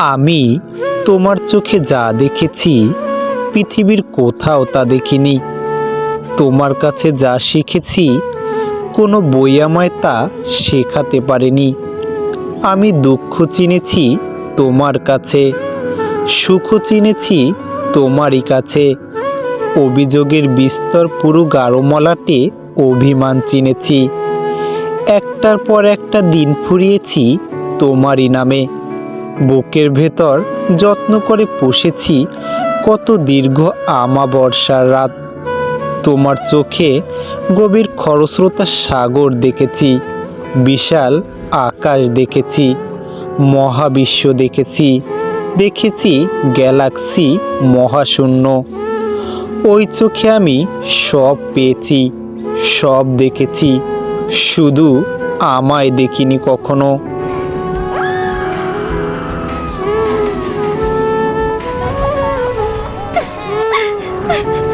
আমি তোমার চোখে যা দেখেছি, পৃথিবীর কোথাও তা দেখিনি। তোমার কাছে যা শিখেছি, কোনো বই আমায় তা শেখাতে পারেনি। আমি দুঃখ চিনেছি তোমার কাছে, সুখ চিনেছি তোমারই কাছে। অভিযোগের বিস্তর পুরো গাঢ়মলাটে অভিমান চিনেছি। একটার পর একটা দিন ফুরিয়েছি তোমারই নামে। বুকের ভেতর যত্ন করে পুষেছি, কত দীর্ঘ আমা বর্ষার রাত। তোমার চোখে গভীর খরস্রোতা সাগর দেখেছি, বিশাল আকাশ দেখেছি, মহাবিশ্ব দেখেছি দেখেছি গ্যালাক্সি মহাশূন্য। ওই চোখে আমি সব পেয়েছি, সব দেখেছি, শুধু আমায় দেখিনি কখনো। 嗯。